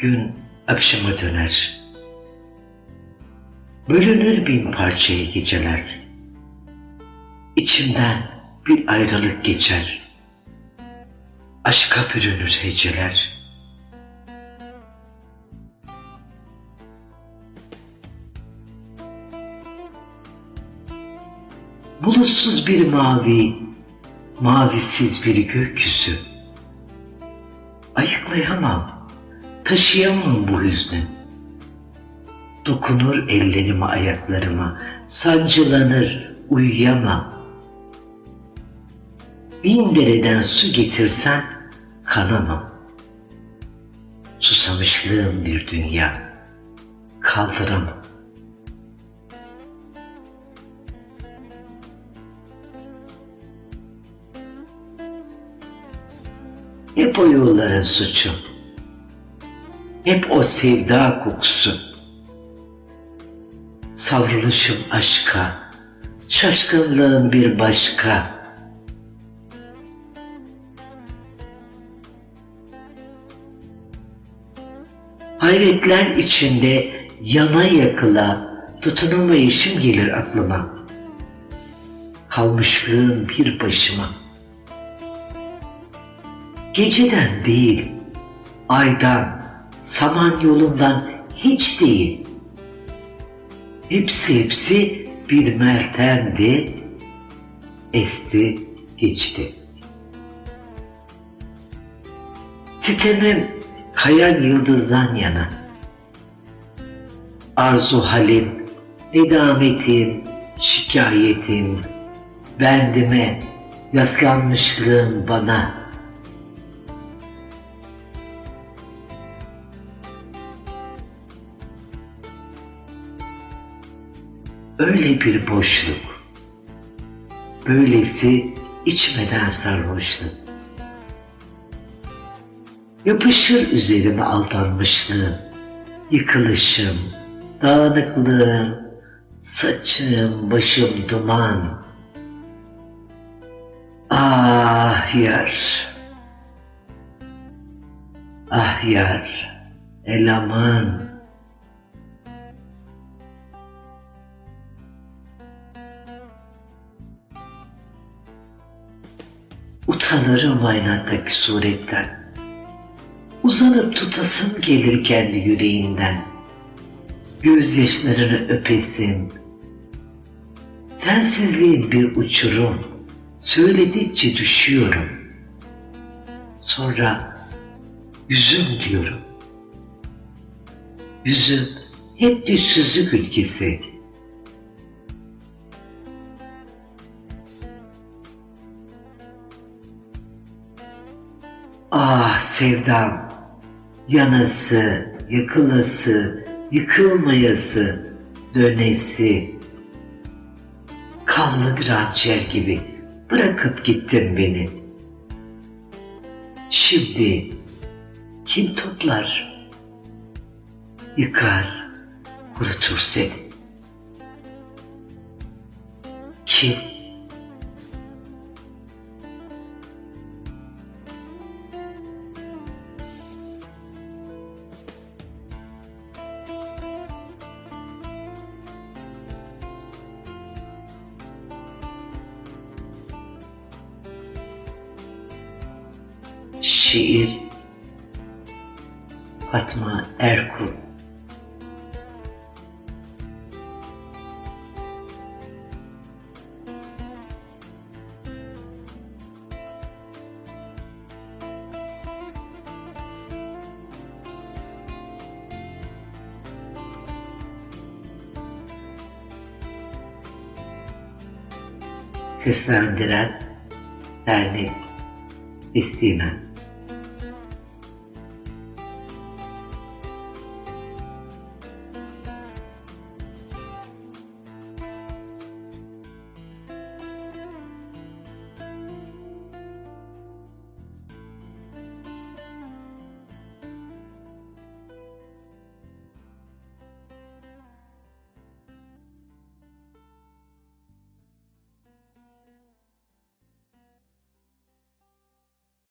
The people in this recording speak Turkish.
Gün akşama döner. Bölünür bin parçaya geceler. İçimden bir ayrılık geçer. Aşka bürünür heceler. Bulutsuz bir mavi, mavisiz bir gökyüzü. Ayıklayamam, taşıyamam bu hüznü. Dokunur ellerime ayaklarıma, sancılanır, uyuyamam. Bin dereden su getirsen kanamam. Susamışlığım bir dünya, kaldıramam. Hep o yolların suçu. Hep o sevda kokusu. Savruluşum aşka, şaşkınlığım bir başka. Hayretler içinde yana yakıla tutunamayışım gelir aklıma. Kalmışlığım bir başıma. Geceden değil, aydan, saman yolundan hiç değil. Hepsi hepsi bir meltemdi, esti geçti. Sitemim kayan yıldızdan yana. Arzu halim, nedametim, şikayetim, bendime, yaslanmışlığım bana.'' Öyle bir boşluk. Böylesi içmeden sarhoşluk. Yapışır üzerime aldanmışlığım, yıkılışım, dağınıklığım, saçım, başım duman. Ah yar, ah yar, elaman. Utanırım aynadaki suretten. Uzanıp tutasım gelir kendi yüreğinden. Gözyaşlarını öpesim. Sensizliğin bir uçurum. Söyledikçe düşüyorum. Sonra yüzüm diyorum. Yüzüm hep düşsüzlük ülkesi. Ah sevdam, yanası, yakılası, yıkılmayası, dönesi. Kanlı bir hançer gibi bırakıp gittin beni. Şimdi kim toplar, yıkar, kurutur seni? Kim? Şiir. Fatma Erkul. Seslendiren Dernek İstimem